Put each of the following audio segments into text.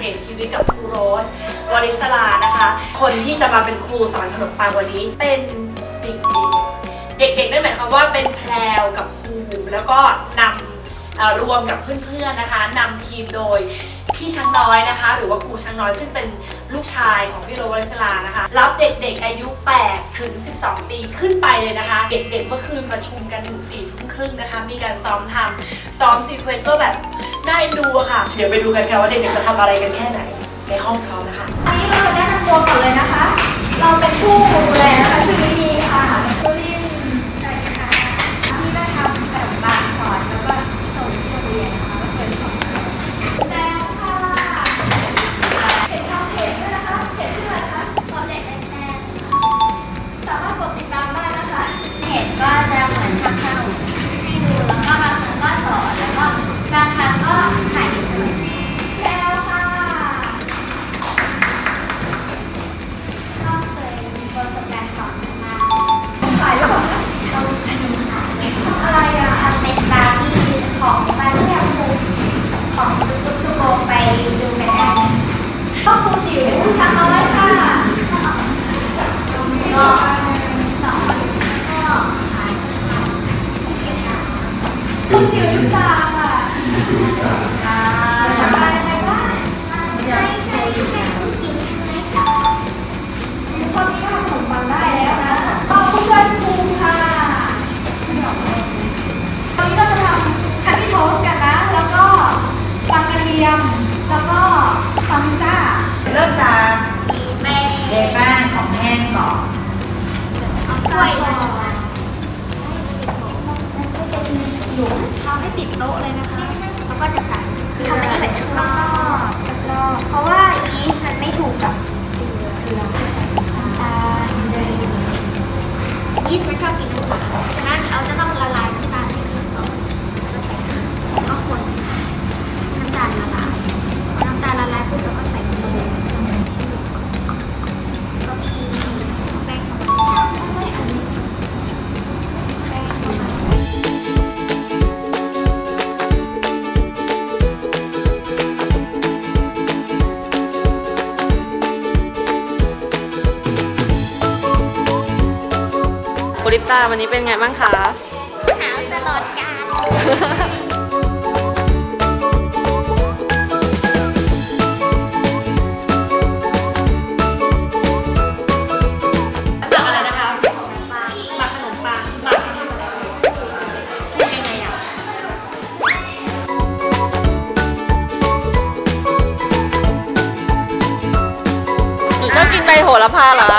เปลี่ยนชีวิตกับครูโรสวริศลานะคะ คนที่จะมาเป็นครูสอนขนมปังวันนี้เป็นเด็กๆเด็กๆนั่นหมายความว่าเป็นแพรวกับครูแล้วก็นำรวมกับเพื่อนๆนะคะนำทีมโดยพี่ช้างน้อยนะคะ หรือว่าครูช้างน้อยซึ่งเป็น ลูกชายของพี่โรวริศลานะคะ รับเด็กๆอายุ 8 ถึง 12 ปีขึ้นไปเลยนะคะ เด็กๆเมื่อคืนประชุมกันถึง4ทุ่มครึ่งนะคะ มีการซ้อมทำซ้อมซีเควนต์ก็แบบน่าเอ็นดูอะค่ะ เดี๋ยวไปดูกันค่ะว่าเด็กๆจะทำอะไรกันแค่ไหนในห้องพร้อมนะคะ อันนี้เราจะแนะนำตัวก่อนเลยนะคะ เราเป็นผู้ดูแลนะคะชื่อ ครูจิ๋วยุตาค่ะอ่าสบายไหมว่าไม่ใช่แค่ผู้หญิงใช่ไหมคะคนนี้ทำขนมปังได้แล้วนะก็ผู้ช่วยครูค่ะวันนี้เราจะทำฮันนี่โทสกันนะ แล้วก็ปังกระเทียม แล้วก็ปังซ่า เริ่มจากแป้งของแห้งก่อนเอากล้วยมาห ยุมทำให้ติดโต๊ะเลยนะคะ แล้วก็จะใส่คือทำอันนี้แบบรอบรอบเพราะว่ายีสต์มันไม่ถูกกับเกลือคือเราใส่น้ำตาลยีสต์มันชอบกินน้ำตาลฉะนั้นเราจะต้อง ลิปตาวันนี้เป็นไงบ้างคะ หาวตลอดกาลจากอะไรนะคะหมักขนมปังหมักให้ทำอะไรคือยังไงอะหนูชอบกินใบโหระพาเหรอ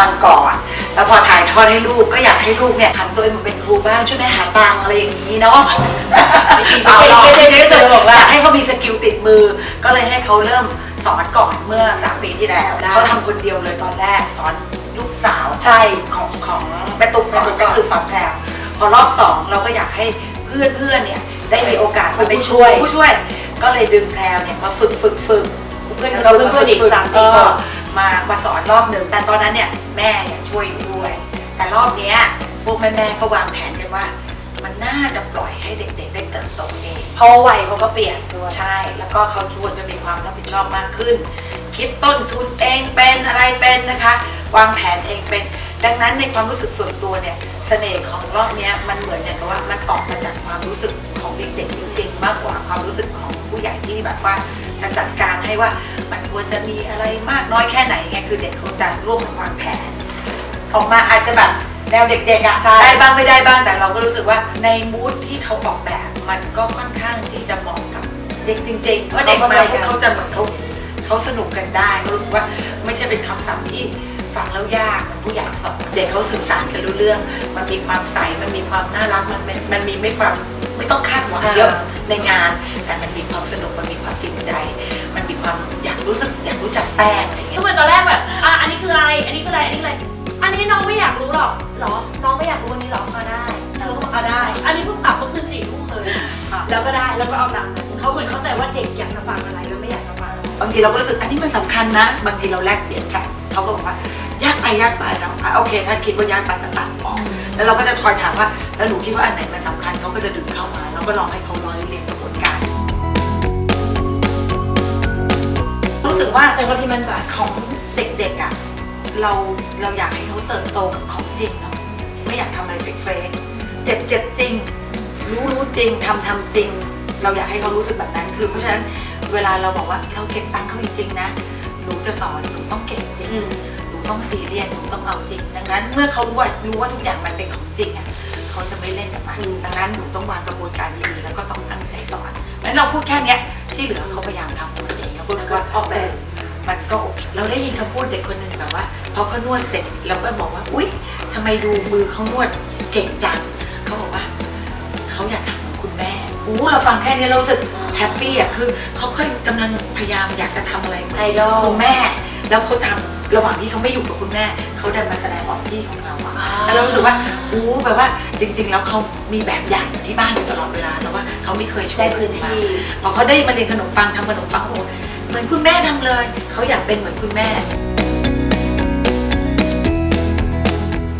สอนขนมปังก่อน แล้วพอถ่ายทอดให้ลูกก็อยากให้ลูกเนี่ยทำตัวเองมาเป็นครูบ้างช่วยแม่หาตังค์อะไรอย่างนี้เนาะไม่จริงเอาหรอกไม่ไม่ใช่ใช่ไม่ใช่เจอบอกว่าอยากให้เขามีสกิลติดมือ ก็เลยให้เขาเริ่มสอนก่อนเมื่อสามปีที่แล้วเขาทำคนเดียวเลยตอนแรกสอนลูกสาวใช่ของของแม่ตุ๊กก่อนก็คือสอนแพรวพอรอบสองเราก็อยากให้เพื่อนเพื่อนๆเนี่ยได้มีโอกาสมาเป็นช่วยผู้ช่วย ก็เลยดึงแพรวเนี่ยมาฝึกฝึกฝึกเพื่อนเราเพื่อนๆอีกสามสี่คน มามาสอนรอบหนึ่งแต่ตอนนั้นเนี่ยแม่อยากช่วยอยู่ด้วย แต่รอบเนี้ยพวกแม่ๆก็วางแผนกันว่า มันน่าจะปล่อยให้เด็กๆ ได้เติบโตเองเพราะว่าวัยเขาก็เปลี่ยนด้วยใช่ แล้วก็เขาควรจะมีความรับผิดชอบมากขึ้น คิดต้นทุนเองเป็นอะไรเป็นนะคะ วางแผนเองเป็น ดังนั้นในความรู้สึกส่วนตัวเนี่ยเสน่ห์ของรอบเนี้ยมันเหมือนอย่างกับว่ามันออกมาจากความรู้สึกของเด็กๆจริงๆ มากกว่าความรู้สึกของผู้ใหญ่ที่แบบว่าจะจัดการให้ว่ามันควรจะมีอะไรมากน้อยแค่ไหนไงคือเด็กเขาจะร่วมกันวางแผน ออกมาอาจจะแบบแนวเด็กๆอะใช่ได้บ้างไม่ได้บ้างแต่เราก็รู้สึกว่าในมูดที่เขาออกแบบมันก็ค่อนข้างที่จะเหมาะกับเด็กจริงๆเพราะเด็กมาพวกเขาจะเหมือนเขาเขาสนุกกันได้เขารู้สึกว่าไม่ใช่เป็นคำศัพท์ที่ ฟังแล้วยากเหมือนผู้ใหญ่สอนเด็กเขาสื่อสารกันรู้เรื่อง มันมีความใสมันมีความน่ารักมันเป็นมันมีไม่ความไม่ต้องคาดหวังเยอะในงาน แต่มันมีความสนุกมันมีความจริงใจ มันมีความอยากรู้สึกอยากรู้จักแป้งอะไรอย่างเงี้ยคือเหมือนตอนแรกแบบอะอันนี้คืออะไร อันนี้คืออะไรอันนี้คืออะไรอันนี้น้องไม่อยากรู้หรอกเหรอ น้องไม่อยากรู้อันนี้หรอก็ได้แล้วเราก็บอกอะได้ อันนี้เพิ่งปรับเมื่อคืนสี่ทุ่มเลยแล้วก็ได้แล้วก็เอาตามนั้นเขาเหมือนเข้าใจว่าเด็กอยากจะฟังอะไรแล้วไม่อยากจะฟังอะไรบางทีเราก็รู้สึกอันนี้มันสำคัญนะ บางทีเราแลกเปลี่ยนกันเขาก็บอกว่า ยากไปอะยากไปเราอะโอเค ถ้าคิดว่ายากไปก็ตัดออกแล้วเราก็จะคอยถามว่า แล้วหนูคิดว่าอันไหนมันสำคัญเขาก็จะดึงเข้ามา แล้วก็ลองให้เขาร้อยเรียนกระบวนการ รู้สึกว่าใช้คนที่มั่นใจ ของเด็กๆอะเราเราอยากให้เขาเติบโตกับของจริงเนาะไม่อยากทำอะไรเฟกๆเจ็บเจ็บจริง รู้รู้จริงทำทำจริง เราอยากให้เขารู้สึกแบบนั้นคือ เพราะฉะนั้นเวลาเราบอกว่าเราเก็บตังค์เขาจริงๆนะหนูจะสอนหนูต้องเก่งจริง อืม ต้องซีเรียสหนูต้องเอาจริง ดังนั้น เมื่อเขารู้ว่ารู้ว่าทุกอย่างมันเป็นของจริงอะเขาจะไม่เล่นกับมันดังนั้นหนูต้องวางกระบวนการดีๆแล้วก็ต้องตั้งใจสอนงั้นเราพูดแค่เนี้ยที่เหลือเขาพยายามทำของมันเองแล้วก็รู้ว่าออกแบบมันก็โอเคเราได้ยินคำพูดเด็กคนหนึ่งแบบว่าพอเขานวดเสร็จเราก็บอกว่าอุ๊ยทำไมดูมือเขานวดเก่งจังเขาบอกว่าเขาอยากทำเหมือนคุณแม่อู้เราฟังแค่นี้เรารู้สึกแฮปปี้อะคือเขาค่อยกำลังพยายามอยากจะทำอะไรเหมือนไอดอลคุณแม่ แล้วเขาทำ ระหว่างที่เขาไม่อยู่กับคุณแม่เขาเดินมาแสดงออกที่ของเราอะแล้วเรารู้สึกว่าอู้แบบว่าจริง ๆ แล้วเขามีแบบอย่างอยู่ที่บ้านอยู่ตลอดเวลาแต่ว่าเขาไม่เคยโชได้ว์พื้นมาที่ พอเขาได้มาเรียนขนมปังทำขนมปังโอ้เหมือนคุณแม่ทำเลยเขาอยากเป็นเหมือนคุณแม่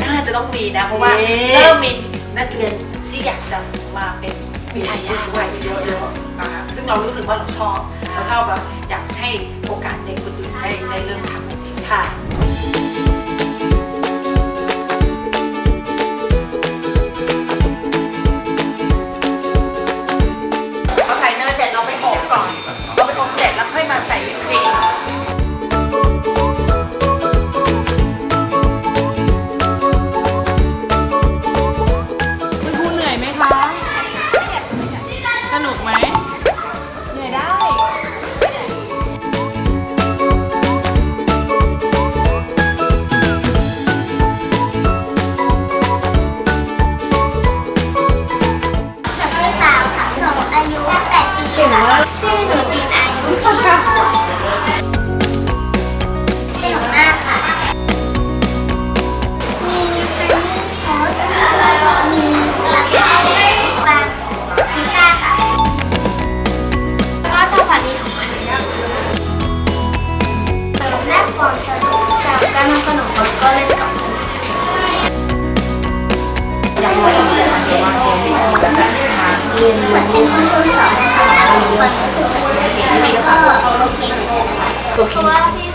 น่าจะต้องมีนะเพราะว่าเย้เริ่มมีนักเรียนที่อยากจะมาเป็นวิทยาช่วยเยอะๆนะคะซึ่งเรารู้สึกว่าเราชอบเราชอบแล้วอยากให้โอกาสเด็กคนอื่นได้ได้เริ่มทำแบบนี้ ค่ะ เหมือนเป็นผู้ช่วยสอนนะคะแล้วทุกคนรู้สึกแบบมันก็โอเคเหมือนกันค่ะเพราะว่าพี่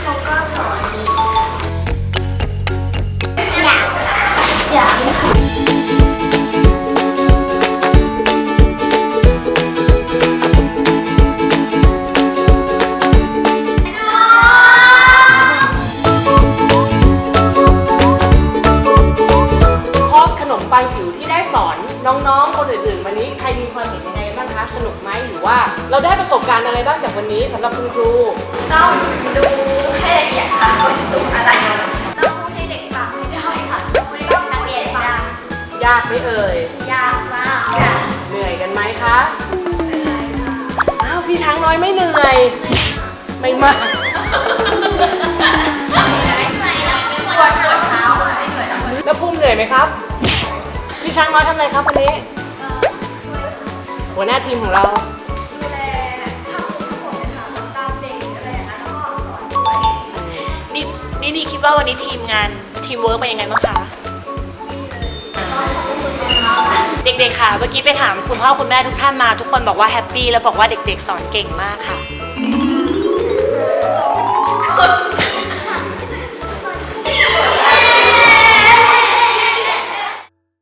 นนี้สำหรับคุณครู ต้องดูให้ละเอียดค่ะว่าจะดูอะไรต้องพูดให้เด็กฟังให้ได้ค่ะต้องพูดให้นักเรียนฟังยากไหมเอ่ย ยากมากค่ะเหนื่อยกันไหมคะอ้าวพี่ช้างน้อยไม่เหนื่อย ไม่มากปวดปวดเท้าอะไม่เหนื่อยหรอกแล้วภูมิเหนื่อยไหมครับ พี่ช้างน้อยทำอะไรครับวันนี้ หัวหน้าทีมของเรา นี่นี่นี่คิดว่าวันนี้ทีมงานทีมเวิร์กเป็นยังไงบ้างคะเด็กๆค่ะ เมื่อกี้ไปถามคุณพ่อคุณแม่ทุกท่านมา ทุกคนบอกว่าแฮปปี้แล้วบอกว่าเด็กๆ สอนเก่งมากค่ะ